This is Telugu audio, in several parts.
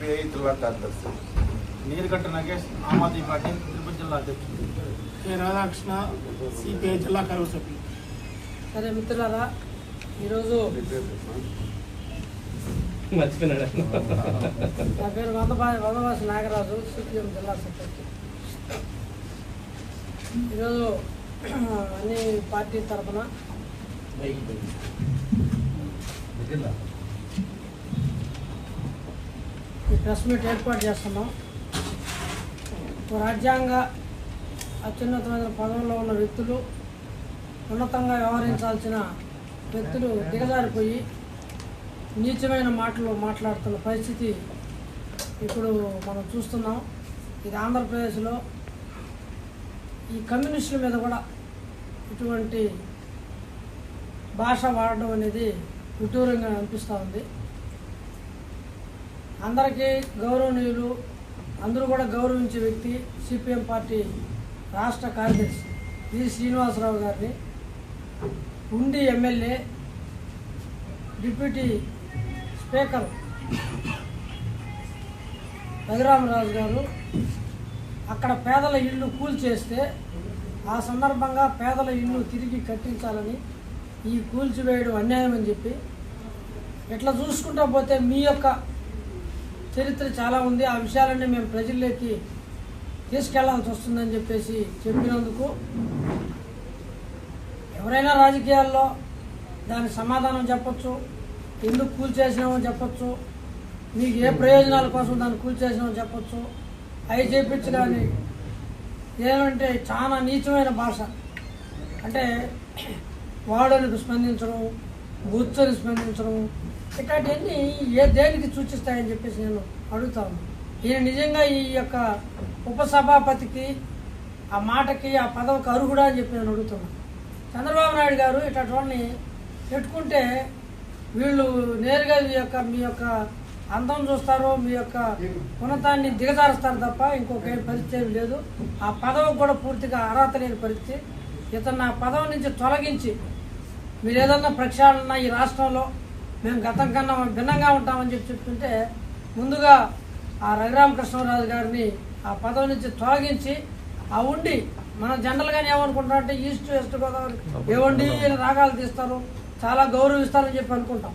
సిపిఐ జిల్లా కార్యదర్శి నీరుగట్ట నగేష్ ఆమ్ ఆద్మీ పార్టీ తిరుపతి జిల్లా అధ్యక్షుడు. కె. రాధాకృష్ణ సిపిఐ జిల్లా కరువు సభ్యులు సరే మిత్రులారా ఈరోజు మర్చిపోయినాడు? నా పేరు వందబా వందవాసి నాగరాజు సిపిఎం జిల్లా సెక్రటరీ. ఈరోజు అన్ని పార్టీ తరఫున ఈ ప్రెస్ మీట్ ఏర్పాటు చేస్తున్నాం. రాజ్యాంగ అత్యున్నతమైన పదవుల్లో ఉన్న వ్యక్తులు ఉన్నతంగా వ్యవహరించాల్సిన వ్యక్తులు దిగజారిపోయి నీచమైన మాటలు మాట్లాడుతున్న పరిస్థితి ఇప్పుడు మనం చూస్తున్నాం. ఇది ఆంధ్రప్రదేశ్లో ఈ కమ్యూనిస్టుల మీద కూడా ఇటువంటి భాష వాడడం అనేది విటూరంగా అనిపిస్తూ ఉంది. అందరికీ గౌరవనీయులు అందరూ కూడా గౌరవించే వ్యక్తి సిపిఎం పార్టీ రాష్ట్ర కార్యదర్శి జి శ్రీనివాసరావు గారిని. ఉండి ఎమ్మెల్యే డిప్యూటీ స్పీకర్ రఘురామరాజు గారు. అక్కడ పేదల ఇల్లు కూల్చేస్తే ఆ సందర్భంగా పేదల ఇల్లు తిరిగి కట్టించాలని ఈ కూల్చివేయడం అన్యాయం అని చెప్పి ఇట్లా చూసుకుంటా పోతే మీ యొక్క చరిత్ర చాలా ఉంది. ఆ విషయాలన్నీ మేము ప్రజల్లోకి తీసుకెళ్ళాల్సి వస్తుందని చెప్పేసి చెప్పినందుకు ఎవరైనా రాజకీయాల్లో దానికి సమాధానం చెప్పచ్చు ఎందుకు కూల్చేసినామో చెప్పచ్చు మీకు ఏ ప్రయోజనాల కోసం దాన్ని కూల్చేసినామో చెప్పచ్చు. అవి చేపించు కానీ ఏమంటే చాలా నీచమైన భాష. అంటే వాడలకు స్పందించడం గుర్తుని స్పందించడం ఇట్లాంటివన్నీ ఏ దేనికి సూచిస్తాయని చెప్పేసి నేను అడుగుతాను ఈయన నిజంగా ఈ యొక్క ఉపసభాపతికి ఆ మాటకి ఆ పదవికి అర్హుడా అని చెప్పి నేను అడుగుతున్నాను చంద్రబాబు నాయుడు గారు ఇట్లాంటి వాళ్ళని పెట్టుకుంటే వీళ్ళు నేరుగా మీ యొక్క మీ యొక్క అందం చూస్తారు మీ యొక్క ఉన్నతాన్ని దిగజారుస్తారు తప్ప ఇంకొక పరిస్థితి ఏమీ లేదు. ఆ పదవి కూడా పూర్తిగా అర్హత లేని పరిస్థితి. ఇతను ఆ పదవి నుంచి తొలగించి మీరు ఏదన్నా ప్రక్షాళన ఈ రాష్ట్రంలో మేము గతం కన్నా భిన్నంగా ఉంటామని చెప్పి చెప్తుంటే ముందుగా ఆ రఘురామకృష్ణరాజు గారిని ఆ పదవి నుంచి తొలగించి ఆ ఉండి మన జనరల్గానే ఏమనుకుంటారంటే ఈస్ట్ వెస్ట్ గోదావరి ఏవండి రాగాలు తీస్తారు చాలా గౌరవిస్తారని చెప్పి అనుకుంటాం.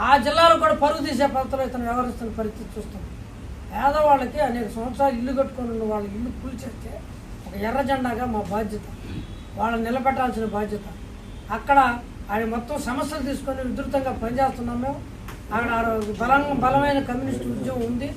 ఆ జిల్లాలో కూడా పరుగు తీసే పద్ధతిలో ఇతను వ్యవహరిస్తున్న పరిస్థితి చూస్తాం. పేదవాళ్ళకి అనేక సంవత్సరాలు ఇల్లు కట్టుకొని ఉన్న వాళ్ళ ఇల్లు కూల్చేస్తే ఒక ఎర్ర జెండాగా మా బాధ్యత. వాళ్ళని నిలబెట్టాల్సిన బాధ్యత. అక్కడ ఆయన మొత్తం సమస్యలు తీసుకొని విస్తృతంగా పనిచేస్తున్నాం మేము. అక్కడ బలం బలమైన కమ్యూనిస్ట్ ఉద్యమం ఉంది.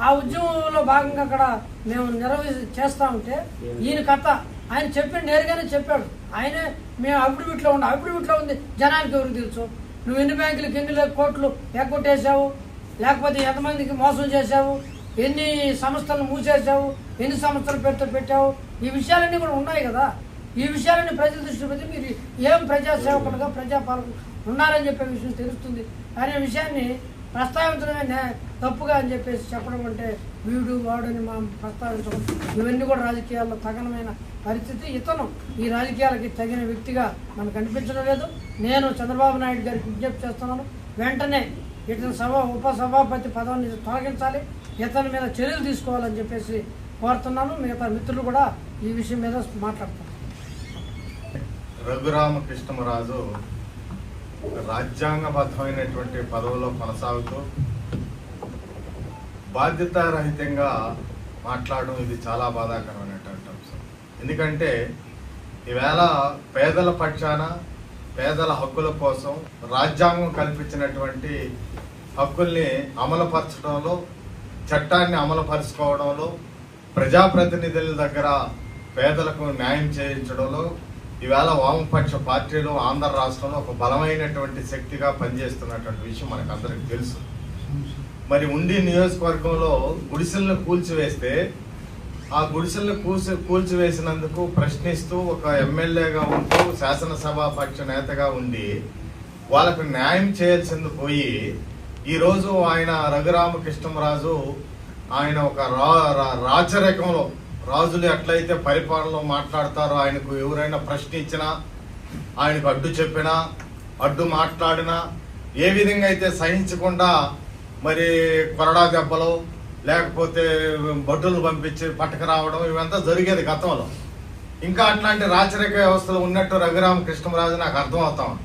ఆ ఉద్యమంలో భాగంగా అక్కడ మేము నిర్వహి చేస్తా ఉంటే ఈయన కథ ఆయన చెప్పి నేరుగానే చెప్పాడు. ఆయనే మేము అఫిడవిట్లో ఉన్న అఫిడవిట్లో ఉంది. జనానికి ఎవరికి తెలుసు? నువ్వు ఎన్ని బ్యాంకులకు ఎన్ని కోట్లు ఎగ్గొట్టేశావు? లేకపోతే ఎంతమందికి మోసం చేశావు? ఎన్ని సంస్థలను మూసేశావు? ఎన్ని సంస్థలు పెట్ట పెట్టావు? ఈ విషయాలన్నీ కూడా ఉన్నాయి కదా. ఈ విషయాలన్నీ ప్రజల దృష్టి పెట్టి మీరు ఏం ప్రజాసేవకులుగా ప్రజాపాలకు ఉన్నారని చెప్పే విషయం తెలుస్తుంది. అనే విషయాన్ని ప్రస్తావించడమే తప్పుగా అని చెప్పేసి చెప్పడం అంటే వీడు వాడని మనం ప్రస్తావించడం. ఇవన్నీ కూడా రాజకీయాల్లో తగనమైన పరిస్థితి. ఇతను ఈ రాజకీయాలకి తగిన వ్యక్తిగా మనకు అనిపించడం లేదు. నేను చంద్రబాబు నాయుడు గారికి విజ్ఞప్తి చేస్తున్నాను. వెంటనే ఇతని సభ ఉపసభాపతి పదవిని తొలగించాలి. ఇతని మీద చర్యలు తీసుకోవాలని చెప్పేసి కోరుతున్నాను. మిగతా మిత్రులు కూడా ఈ విషయం మీద మాట్లాడతారు. రఘురామకృష్ణమరాజు రాజ్యాంగబద్ధమైనటువంటి పదవిలో కొనసాగుతూ బాధ్యతారహితంగా మాట్లాడడం ఇది చాలా బాధాకరమైనటువంటి అంశం. ఎందుకంటే ఈవేళ పేదల పక్షాన పేదల హక్కుల కోసం రాజ్యాంగం కల్పించినటువంటి హక్కుల్ని అమలుపరచడంలో చట్టాన్ని అమలుపరుచుకోవడంలో ప్రజాప్రతినిధుల దగ్గర పేదలకు న్యాయం చేయించడంలో ఈవేళ వామపక్ష పార్టీలు ఆంధ్ర రాష్ట్రంలో ఒక బలమైనటువంటి శక్తిగా పనిచేస్తున్నటువంటి విషయం మనకు అందరికి తెలుసు. మరి ఉండి నియోజకవర్గంలో గుడిసెలను కూల్చివేస్తే ఆ గుడిసెలను కూల్చి కూల్చివేసినందుకు ప్రశ్నిస్తూ ఒక ఎమ్మెల్యేగా ఉంటూ శాసనసభాపక్ష నేతగా ఉండి వాళ్ళకు న్యాయం చేయాల్సింది పోయి ఈరోజు ఆయన రఘురామకృష్ణరాజు ఆయన ఒక రా రా- రాచరికంలో రాజులు ఎట్లయితే పరిపాలనలో మాట్లాడతారో ఆయనకు ఎవరైనా ప్రశ్నించినా ఆయనకు అడ్డు చెప్పినా అడ్డు మాట్లాడినా ఏ విధంగా అయితే సహించకుండా మరి కొరడా దెబ్బలు లేకపోతే బడ్డులు పంపించి పట్టుకు రావడం ఇవంతా జరిగేది గతంలో. ఇంకా అట్లాంటి రాచరిక వ్యవస్థలు ఉన్నట్టు రఘురామ కృష్ణరాజు నాకు అర్థమవుతా ఉంది.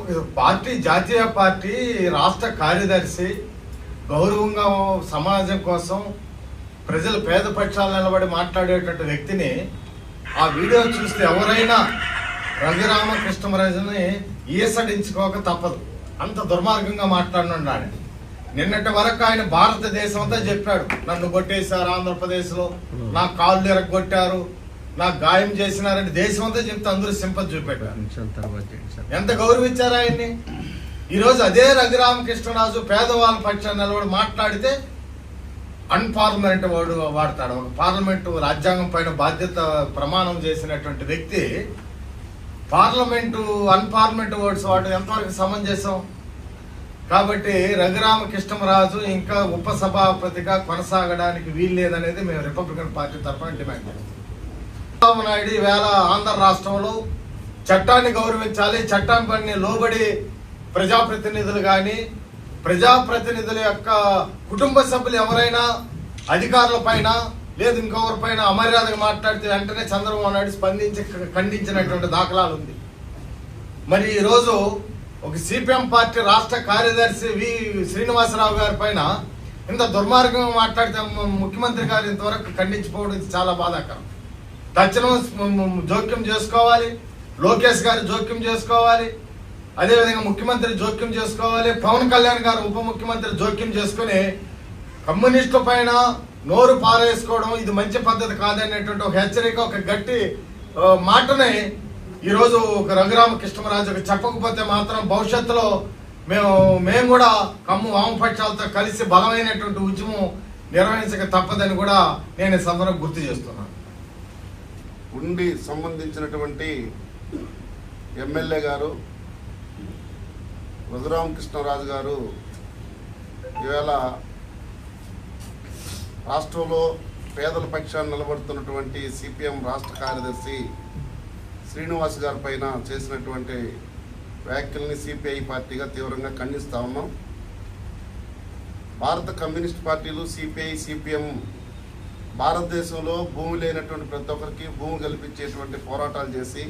ఒక పార్టీ జాతీయ పార్టీ రాష్ట్ర కార్యదర్శి గౌరవంగా సమాజం కోసం ప్రజలు పేద పక్షాలు నిలబడి మాట్లాడేటటువంటి వ్యక్తిని ఆ వీడియో చూస్తే ఎవరైనా రఘురామ కృష్ణరాజుని ఈసడించుకోక తప్పదు. అంత దుర్మార్గంగా మాట్లాడినాడు నిన్నటి వరకు ఆయన భారతదేశం అంతా చెప్పాడు. నన్ను కొట్టేశారు ఆంధ్రప్రదేశ్లో. నా కాళ్ళు ఎరగొట్టారు. నాకు గాయం చేసినారని దేశం అంతా చెప్తే అందరూ సింపతి చూపెట్టారు. ఎంత గౌరవించారు ఆయన్ని? ఈరోజు అదే రఘురామకృష్ణరాజు పేదవాళ్ళ పక్షాన్ని నిలబడి మాట్లాడితే అన్పార్లమెంట్ వాడు వాడతాడు. ఒక పార్లమెంటు రాజ్యాంగం పైన బాధ్యత ప్రమాణం చేసినటువంటి వ్యక్తి పార్లమెంటు అన్పార్లమెంట్ వర్డ్స్ వాడు ఎంతవరకు సమంజసం? కాబట్టి రఘురామకృష్ణరాజు ఇంకా ఉపసభాపతిగా కొనసాగడానికి వీల్లేదనేది మేము రిపబ్లికన్ పార్టీ తరఫున డిమాండ్ చేస్తాం. చంద్రబాబు నాయుడు ఈవేళ ఆంధ్ర రాష్ట్రంలో చట్టాన్ని గౌరవించాలి చట్టం పని లోబడి ప్రజాప్రతినిధులు కానీ ప్రజాప్రతినిధుల యొక్క కుటుంబ సభ్యులు ఎవరైనా అధికారుల పైన లేదు ఇంకొకరి పైన అమర్యాదగా మాట్లాడితే వెంటనే చంద్రబాబు నాయుడు స్పందించి ఖండించినటువంటి దాఖలాలు ఉంది మరి ఈరోజు ఒక సిపిఎం పార్టీ రాష్ట్ర కార్యదర్శి వి శ్రీనివాసరావు గారి పైన ఇంత దుర్మార్గంగా మాట్లాడితే ముఖ్యమంత్రి గారు ఇంతవరకు ఖండించిపోవడం ఇది చాలా బాధాకరం. తక్షణం జోక్యం చేసుకోవాలి. లోకేష్ గారు జోక్యం చేసుకోవాలి. అదేవిధంగా ముఖ్యమంత్రి జోక్యం చేసుకోవాలి. పవన్ కళ్యాణ్ గారు ఉప ముఖ్యమంత్రి జోక్యం చేసుకుని కమ్యూనిస్టు పైన నోరు పారేసుకోవడం ఇది మంచి పద్ధతి కాదనేటువంటి ఒక హెచ్చరిక ఒక గట్టి మాటని ఈరోజు ఒక రఘురామ కృష్ణరాజుకి చెప్పకపోతే మాత్రం భవిష్యత్తులో మేము మేము కూడా కమ్ము వామపక్షాలతో కలిసి బలమైనటువంటి ఉద్యమం నిర్వహించక తప్పదని కూడా నేను సందర్భం గుర్తు చేస్తున్నాను. ఉండి సంబంధించినటువంటి ఎమ్మెల్యే గారు రఘురామకృష్ణరాజు గారు ఈవేళ రాష్ట్రంలో పేదల పక్షాన్ని నిలబడుతున్నటువంటి సిపిఎం రాష్ట్ర కార్యదర్శి శ్రీనివాస్ గారి పైన చేసినటువంటి వ్యాఖ్యల్ని సిపిఐ పార్టీగా తీవ్రంగా ఖండిస్తా ఉన్నాం. భారత కమ్యూనిస్ట్ పార్టీలు సిపిఐ సిపిఎం భారతదేశంలో భూమి లేనటువంటి ప్రతి ఒక్కరికి భూమి కల్పించేటువంటి పోరాటాలు చేసి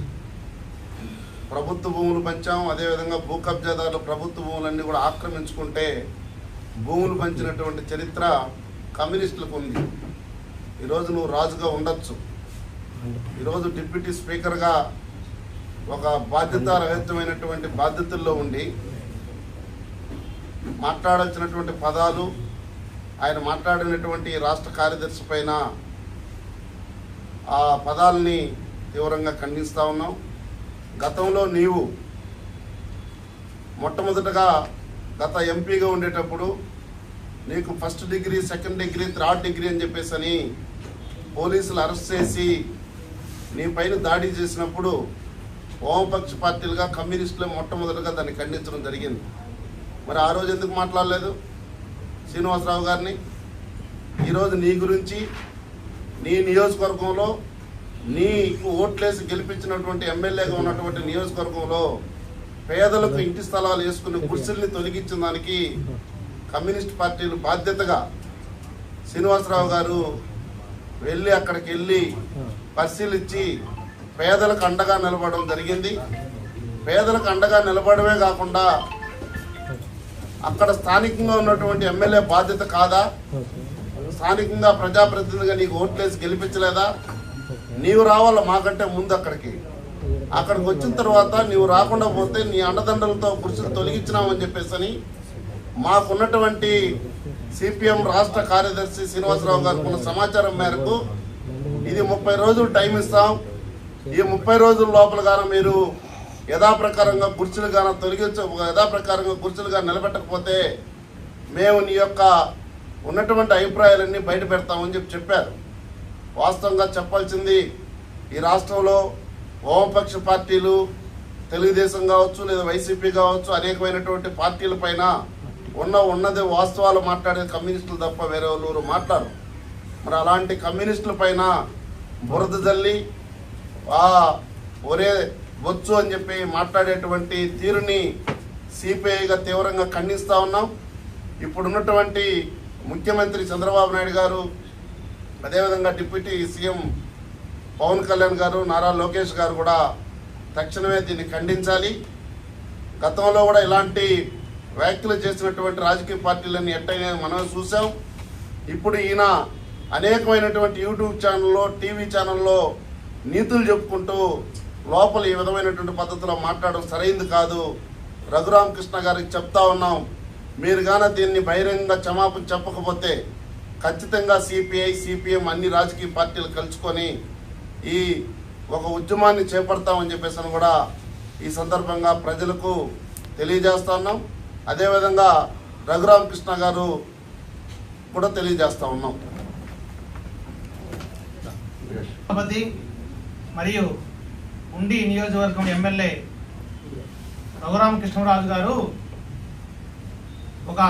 ప్రభుత్వ భూములు పంచాం అదేవిధంగా భూ కబ్జాదారులు ప్రభుత్వ భూములన్నీ కూడా ఆక్రమించుకుంటే భూములు పంచినటువంటి చరిత్ర కమ్యూనిస్టులకు ఉంది. ఈరోజు నువ్వు రాజుగా ఉండొచ్చు. ఈరోజు డిప్యూటీ స్పీకర్గా ఒక బాధ్యతారహితమైనటువంటి బాధ్యతల్లో ఉండి మాట్లాడాల్సినటువంటి పదాలు ఆయన మాట్లాడినటువంటి రాష్ట్ర కార్యదర్శి పైన ఆ పదాలని తీవ్రంగా ఖండిస్తూ ఉన్నాం. గతంలో నీవు మొట్టమొదటగా గత ఎంపీగా ఉండేటప్పుడు నీకు first degree second degree third degree అని చెప్పేసి అని పోలీసులు అరెస్ట్ చేసి నీ పైన దాడి చేసినప్పుడు వామపక్ష పార్టీలుగా కమ్యూనిస్టులు మొట్టమొదటిగా దాన్ని ఖండించడం జరిగింది. మరి ఆ రోజు ఎందుకు మాట్లాడలేదు శ్రీనివాసరావు గారిని? ఈరోజు నీ గురించి నీ నియోజకవర్గంలో నీకు ఓట్లేసి గెలిపించినటువంటి ఎమ్మెల్యేగా ఉన్నటువంటి నియోజకవర్గంలో పేదలకు ఇంటి స్థలాలు వేసుకుని గుడిసెల్ని తొలగించిన దానికి కమ్యూనిస్ట్ పార్టీలు బాధ్యతగా శ్రీనివాసరావు గారు వెళ్ళి అక్కడికి వెళ్ళి పరిశీలించి పేదలకు అండగా నిలబడడం జరిగింది. పేదలకు అండగా నిలబడమే కాకుండా అక్కడ స్థానికంగా ఉన్నటువంటి ఎమ్మెల్యే బాధ్యత కాదా? స్థానికంగా ప్రజాప్రతినిధిగా నీకు ఓట్లేసి గెలిపించలేదా? నీవు రావాల మాకంటే ముందు అక్కడికి. అక్కడికి వచ్చిన తర్వాత నీవు రాకుండా పోతే నీ అండదండలతో పురుషులు తొలగించినామని చెప్పేసి అని మాకున్నటువంటి సిపిఎం రాష్ట్ర కార్యదర్శి శ్రీనివాసరావు గారికి ఉన్న సమాచారం మేరకు ఇది ముప్పై రోజులు టైం ఇస్తాం. ఈ ముప్పై రోజుల లోపల గాన మీరు యథాప్రకారంగా కుర్చీలు గాన తొలగించ యథాప్రకారంగా కుర్చీలు గాన నిలబెట్టకపోతే మేము నీ యొక్క ఉన్నటువంటి అభిప్రాయాలన్నీ బయట పెడతామని చెప్పి చెప్పారు. వాస్తవంగా చెప్పాల్సింది ఈ రాష్ట్రంలో వామపక్ష పార్టీలు తెలుగుదేశం కావచ్చు లేదా వైసీపీ కావచ్చు అనేకమైనటువంటి పార్టీల పైన ఉన్న ఉన్నది వాస్తవాలు మాట్లాడే కమ్యూనిస్టులు తప్ప వేరే వాళ్ళు మాట్లాడరు. మరి అలాంటి కమ్యూనిస్టుల పైన బురద జల్లి ఒరే బొచ్చు అని చెప్పి మాట్లాడేటువంటి తీరుని సిపిఐగా తీవ్రంగా ఖండిస్తూ ఉన్నాం. ఇప్పుడున్నటువంటి ముఖ్యమంత్రి చంద్రబాబు నాయుడు గారు అదేవిధంగా డిప్యూటీ సీఎం పవన్ కళ్యాణ్ గారు నారా లోకేష్ గారు కూడా తక్షణమే దీన్ని ఖండించాలి. గతంలో కూడా ఇలాంటి వ్యాఖ్యలు చేసినటువంటి రాజకీయ పార్టీలన్నీ ఎట్టయినా మనం చూసాం ఇప్పుడు ఈయన అనేకమైనటువంటి యూట్యూబ్ ఛానల్లో టీవీ ఛానల్లో నీతులు చెప్పుకుంటూ లోపల ఈ విధమైనటువంటి పద్ధతిలో మాట్లాడడం సరైంది కాదు. రఘురామకృష్ణ గారికి చెప్తా ఉన్నాం మీరు గాన దీన్ని బహిరంగంగా క్షమాపణ చెప్పకపోతే ఖచ్చితంగా సిపిఐ సిపిఎం అన్ని రాజకీయ పార్టీలు కలుసుకొని ఈ ఒక ఉద్యమాన్ని చేపడతామని చెప్పేసి అని కూడా ఈ సందర్భంగా ప్రజలకు తెలియజేస్తా ఉన్నాం. అదేవిధంగా రఘురామకృష్ణ గారు కూడా తెలియజేస్తా ఉన్నాం. మరియు ఉండి నియోజకవర్గం ఎమ్మెల్యే రఘురామకృష్ణరాజు గారు ఒక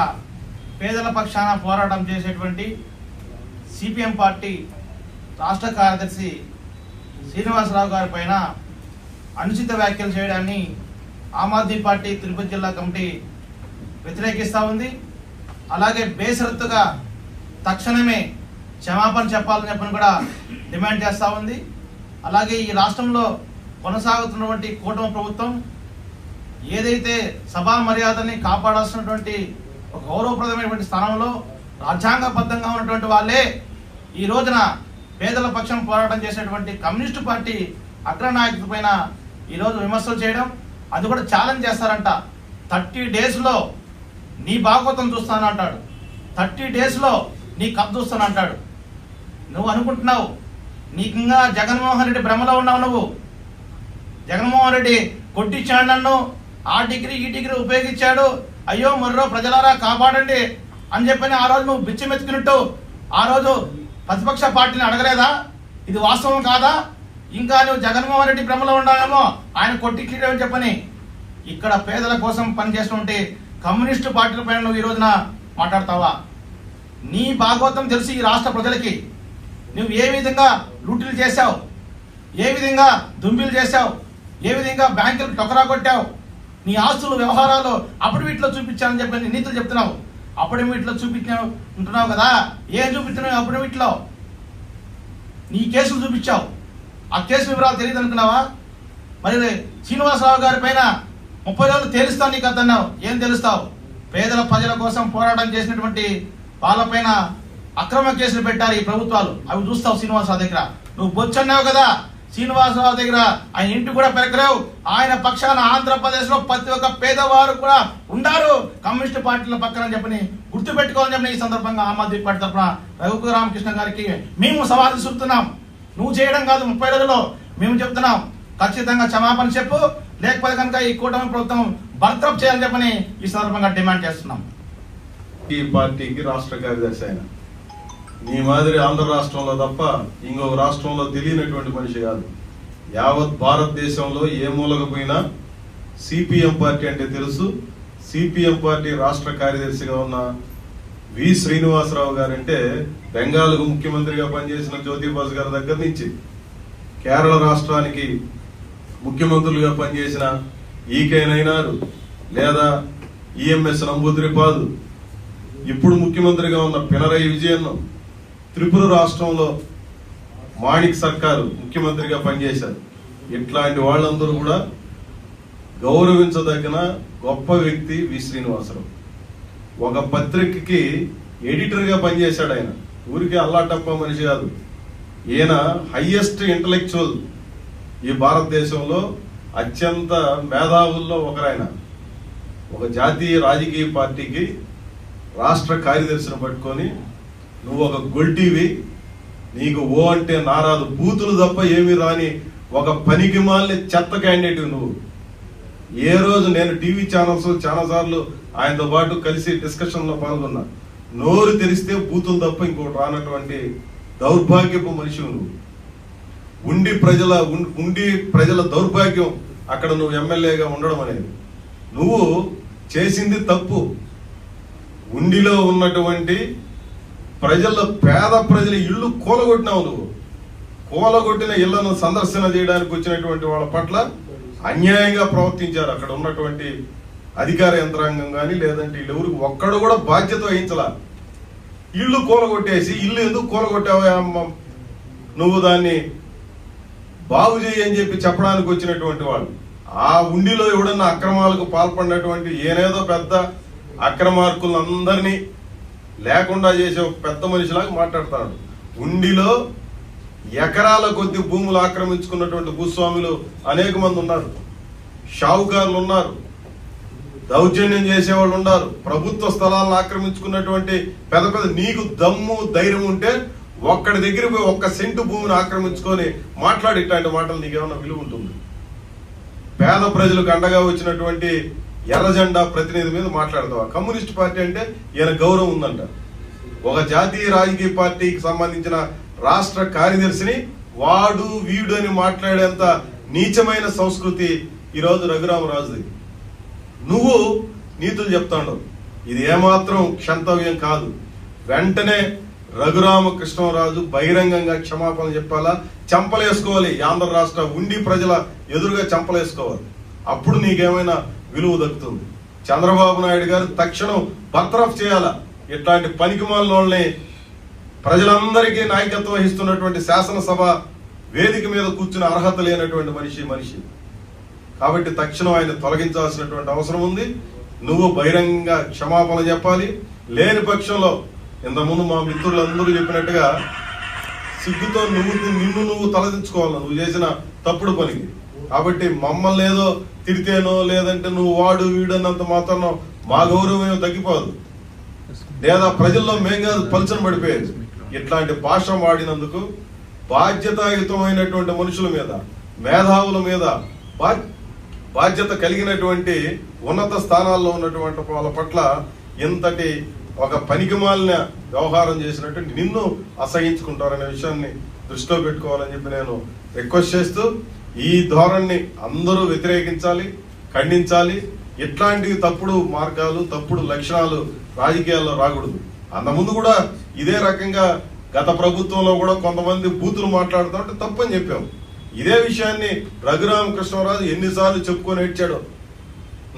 పేదల పక్షాన పోరాటం చేసేటువంటి సిపిఎం పార్టీ రాష్ట్ర కార్యదర్శి శ్రీనివాసరావు గారి పైన అనుచిత వ్యాఖ్యలు చేయడాన్ని ఆమ్ ఆద్మీ పార్టీ తిరుపతి జిల్లా కమిటీ వ్యతిరేకిస్తూ ఉంది. అలాగే బేసరత్తుగా తక్షణమే క్షమాపణ చెప్పాలని చెప్పని కూడా డిమాండ్ చేస్తూ ఉంది. అలాగే ఈ రాష్ట్రంలో కొనసాగుతున్నటువంటి కూటమి ప్రభుత్వం ఏదైతే సభా మర్యాదని కాపాడాల్సినటువంటి ఒక గౌరవప్రదమైనటువంటి స్థానంలో రాజ్యాంగబద్ధంగా ఉన్నటువంటి వాళ్ళే ఈ రోజున పేదల పక్షం పోరాటం చేసేటువంటి కమ్యూనిస్టు పార్టీ అగ్రనాయకుడి పైన ఈరోజు విమర్శలు చేయడం అది కూడా ఛాలెంజ్ చేస్తారంట. థర్టీ డేస్లో నీ భాగవతం చూస్తాను అంటాడు. థర్టీ డేస్లో నీ కప్ చూస్తాను అంటాడు. నువ్వు అనుకుంటున్నావు నీకు ఇంకా జగన్మోహన్ రెడ్డి భ్రమలో ఉన్నావు నువ్వు. జగన్మోహన్ రెడ్డి కొట్టించాడు నన్ను ఆ డిగ్రీ ఈ డిగ్రీ ఉపయోగించాడు అయ్యో మర్రో ప్రజలారా కాపాడండి అని చెప్పని ఆ రోజు నువ్వు బిచ్చమెత్తుకున్నట్టు ఆ రోజు ప్రతిపక్ష పార్టీని అడగలేదా? ఇది వాస్తవం కాదా? ఇంకా నువ్వు జగన్మోహన్ రెడ్డి భ్రమలో ఉన్నావేమో ఆయన కొట్టించాడని చెప్పని ఇక్కడ పేదల కోసం పనిచేస్తుంటే కమ్యూనిస్టు పార్టీల పైన నువ్వు ఈ రోజున మాట్లాడతావా? నీ భాగవతం తెలిసి ఈ రాష్ట్ర ప్రజలకి. నువ్వు ఏ విధంగా లూటీలు చేశావు? ఏ విధంగా దుంబిలు చేశావు? ఏ విధంగా బ్యాంకులు టొకరా కొట్టావు? నీ ఆస్తులు వ్యవహారాలు అప్పుడు వీటిలో చూపించాలని చెప్పి నీ నీతులు చెప్తున్నావు. అప్పుడు వీటిలో చూపించావు ఉంటున్నావు కదా? ఏం చూపించినావు అప్పుడు వీటిలో? నీ కేసులు చూపించావు. ఆ కేసు వివరాలు తెలియదు అనుకున్నావా? మరి శ్రీనివాసరావు గారి పైన ముప్పై రోజులు తేలుస్తావు నీకు అద్దన్నావు. ఏం తెలుస్తావు? పేదల ప్రజల కోసం పోరాటం చేసినటువంటి వాళ్ళపైన అక్రమ కేసులు పెట్టారు ఈ ప్రభుత్వాలు. అవి చూస్తావు శ్రీనివాసరావు దగ్గర. నువ్వు బొచ్చన్నావు కదా? శ్రీనివాసరావు దగ్గర ఆయన ఇంటి కూడా పెరగలేవు. ఆయన పక్షాన ఆంధ్రప్రదేశ్లో ప్రతి ఒక్క పేదవారు కూడా ఉండారు. కమ్యూనిస్ట్ పార్టీల పక్కన చెప్పని గుర్తు పెట్టుకోవాలని చెప్పిన ఈ సందర్భంగా ఆమ్ ఆద్మీ పార్టీ తరఫున రఘు రామకృష్ణ గారికి మేము సవాలు చూస్తున్నాం నువ్వు చేయడం కాదు ముప్పై రోజుల్లో మేము చెప్తున్నాం. ఖచ్చితంగా క్షమాపణ చెప్పు. లేకపోతే కనుక ఈ కూటమి ప్రభుత్వం బర్తరఫ్ చేయాలని చెప్పని ఈ సందర్భంగా డిమాండ్ చేస్తున్నాం. ఈ పార్టీకి రాష్ట్ర కార్యదర్శి అయినా నీ మాదిరి ఆంధ్ర రాష్ట్రంలో తప్ప ఇంకొక రాష్ట్రంలో తెలియనటువంటి మనిషి కాదు. యావత్ భారతదేశంలో ఏ మూలకు పోయినా సిపిఎం పార్టీ అంటే తెలుసు. సిపిఎం పార్టీ రాష్ట్ర కార్యదర్శిగా ఉన్న వి శ్రీనివాసరావు గారంటే బెంగాల్కు ముఖ్యమంత్రిగా పనిచేసిన జ్యోతిబాస్ గారి దగ్గర నుంచి కేరళ రాష్ట్రానికి ముఖ్యమంత్రులుగా పనిచేసిన ఈకే నైనారు లేదా ఈఎంఎస్ నంబూద్రిపాదు. ఇప్పుడు ముఖ్యమంత్రిగా ఉన్న పినరయి విజయన్ త్రిపుర రాష్ట్రంలో మాణిక్ సర్కారు ముఖ్యమంత్రిగా పనిచేశారు. ఇట్లాంటి వాళ్ళందరూ కూడా గౌరవించదగిన గొప్ప వ్యక్తి వి. శ్రీనివాసరావు. ఒక పత్రికకి ఎడిటర్గా పనిచేశాడు ఆయన. ఊరికే అల్లాటప్ప మనిషి కాదు. ఈయన హయ్యెస్ట్ ఇంటలెక్చువల్ ఈ భారతదేశంలో అత్యంత మేధావుల్లో ఒకరాయన. ఒక జాతీయ రాజకీయ పార్టీకి రాష్ట్ర కార్యదర్శిని పట్టుకొని నువ్వు ఒక గొల్టీవి నీకు ఓ అంటే నారాదు బూతులు తప్ప ఏమీ రాని ఒక పనికి మాలిన చెత్త క్యాండిడేట్ నువ్వు. ఏ రోజు నేను టీవీ ఛానల్స్ చాలా సార్లు ఆయనతో పాటు కలిసి డిస్కషన్లో పాల్గొన్నా. నోరు తెరిస్తే బూతులు తప్ప ఇంకోటి రానటువంటి దౌర్భాగ్యపు మనిషి నువ్వు. ఉండి ప్రజల ఉండి ప్రజల దౌర్భాగ్యం అక్కడ నువ్వు ఎమ్మెల్యేగా ఉండడం అనేది. నువ్వు చేసింది తప్పు. ఉండిలో ఉన్నటువంటి ప్రజల్లో పేద ప్రజల ఇల్లు కూలగొట్టినావు నువ్వు. కూలగొట్టిన ఇళ్ళను సందర్శన చేయడానికి వచ్చినటువంటి వాళ్ళ పట్ల అన్యాయంగా ప్రవర్తించారు. అక్కడ ఉన్నటువంటి అధికార యంత్రాంగం కానీ లేదంటే వీళ్ళెవరికి ఒక్కడు కూడా బాధ్యత వహించలా. ఇల్లు కూలగొట్టేసి ఇల్లు ఎందుకు కూలగొట్టావా అమ్మ? నువ్వు దాన్ని బాగు చేయి అని చెప్పి చెప్పడానికి వచ్చినటువంటి వాళ్ళు. ఆ ఉండిలో ఎవడన్నా అక్రమాలకు పాల్పడినటువంటి ఏనేదో పెద్ద అక్రమార్కులందరినీ లేకుండా చేసే ఒక పెద్ద మనిషిలాగా మాట్లాడతాడు. ఉండిలో ఎకరాల కొద్ది భూములు ఆక్రమించుకున్నటువంటి భూస్వాములు అనేక మంది ఉన్నారు. షావుకారులు ఉన్నారు. దౌర్జన్యం చేసేవాళ్ళు ఉన్నారు. ప్రభుత్వ స్థలాలను ఆక్రమించుకున్నటువంటి పెద్ద పెద్ద నీకు దమ్ము ధైర్యం ఉంటే ఒక్కడి దగ్గర పోయి ఒక్క సెంటు భూమిని ఆక్రమించుకొని మాట్లాడి ఇట్లాంటి మాటలు నీకేమన్నా విలువ ఉంటుంది? పేద ప్రజలకు అండగా వచ్చినటువంటి ఎర్రజెండా ప్రతినిధి మీద మాట్లాడతావా కమ్యూనిస్ట్ పార్టీ అంటే ఈయన గౌరవం ఉందంట. ఒక జాతీయ రాజకీయ పార్టీకి సంబంధించిన రాష్ట్ర కార్యదర్శిని వాడు వీడు అని మాట్లాడేంత నీచమైన సంస్కృతి ఈరోజు రఘురామరాజుది. నువ్వు నీతులు చెప్తాడు ఇది ఏమాత్రం క్షంతవ్యం కాదు. వెంటనే రఘురామకృష్ణరాజు బహిరంగంగా క్షమాపణ చెప్పాలా? చంపలేసుకోవాలి. ఆంధ్ర రాష్ట్ర ఉండి ప్రజల ఎదురుగా చంపలేసుకోవాలి. అప్పుడు నీకేమైనా విలువ దక్కుతుంది. చంద్రబాబు నాయుడు గారు తక్షణం బర్తరఫ్ చేయాల? ఇట్లాంటి పనికిమాలని ప్రజలందరికీ నాయకత్వం వహిస్తున్నటువంటి శాసనసభ వేదిక మీద కూర్చుని అర్హత లేనటువంటి మనిషి మనిషి. కాబట్టి తక్షణం ఆయన తొలగించాల్సినటువంటి అవసరం ఉంది. నువ్వు బహిరంగంగా క్షమాపణ చెప్పాలి. లేని పక్షంలో ఇంతకుముందు మా మిత్రులందరూ చెప్పినట్టుగా సిగ్గుతో నువ్వు నిన్ను నువ్వు తలదించుకోవాలి? నువ్వు చేసిన తప్పుడు పనికి. కాబట్టి మమ్మల్ని ఏదో తిడితేనో లేదంటే నువ్వు వాడు వీడు అన్నంత మాత్రం మా గౌరవం తగ్గిపోదు. లేదా ప్రజల్లో మేం కాదు పలుచన పడిపోయేది. ఇట్లాంటి భాష వాడినందుకు బాధ్యతాయుతమైనటువంటి మనుషుల మీద మేధావుల మీద బా- బాధ్యత కలిగినటువంటి ఉన్నత స్థానాల్లో ఉన్నటువంటి వాళ్ళ పట్ల ఇంతటి ఒక పనికిమాలిన వ్యవహారం చేసినట్టు నిన్ను అసహించుకుంటారనే విషయాన్ని దృష్టిలో పెట్టుకోవాలని చెప్పి నేను రిక్వెస్ట్ చేస్తూ ఈ ధోరణిని అందరూ వ్యతిరేకించాలి ఖండించాలి. ఇట్లాంటివి తప్పుడు మార్గాలు తప్పుడు లక్షణాలు రాజకీయాల్లో రాకూడదు. అంతకుముందు కూడా ఇదే రకంగా గత ప్రభుత్వంలో కూడా కొంతమంది బూతులు మాట్లాడుతుంటే తప్పని చెప్పాం ఇదే విషయాన్ని రఘురామకృష్ణరాజు ఎన్నిసార్లు చెప్పుకొని ఏడ్చాడు.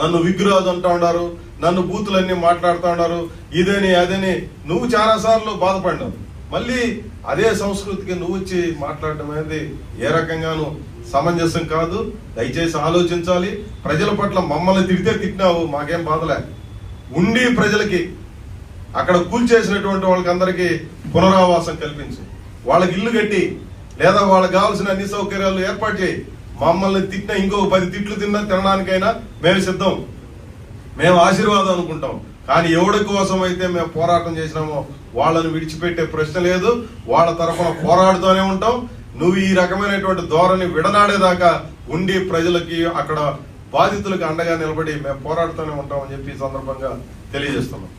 నన్ను విగ్రహాలు అంటా ఉన్నారు నన్ను బూతులన్నీ మాట్లాడుతూ ఉన్నారు ఇదని అదని నువ్వు చాలా సార్లు బాధపడినావు మళ్ళీ అదే సంస్కృతికి నువ్వు వచ్చి మాట్లాడటం అనేది ఏ రకంగానూ సమంజసం కాదు. దయచేసి ఆలోచించాలి. ప్రజల పట్ల మమ్మల్ని తిడితే తిట్టినావు మాకేం బాధలే. ఉండి ప్రజలకి అక్కడ కూల్చేసినటువంటి వాళ్ళకి అందరికీ పునరావాసం కల్పించు. వాళ్ళకి ఇల్లు కట్టి లేదా వాళ్ళకి కావాల్సిన అన్ని సౌకర్యాలు ఏర్పాటు చేయి. మమ్మల్ని తిట్టిన ఇంకో పది తిట్లు తిన్నా తినడానికైనా మేము సిద్ధం. మేము ఆశీర్వాదం అనుకుంటాం. కానీ ఎవడి కోసం అయితే మేము పోరాటం చేసినామో వాళ్ళని విడిచిపెట్టే ప్రశ్న లేదు. వాళ్ళ తరఫున పోరాడుతూనే ఉంటాం. నువ్వు ఈ రకమైనటువంటి ధోరణి విడనాడేదాకా ఉండి ప్రజలకి అక్కడ బాధితులకు అండగా నిలబడి మేము పోరాడుతూనే ఉంటామని చెప్పి ఈ సందర్భంగా తెలియజేస్తున్నాం.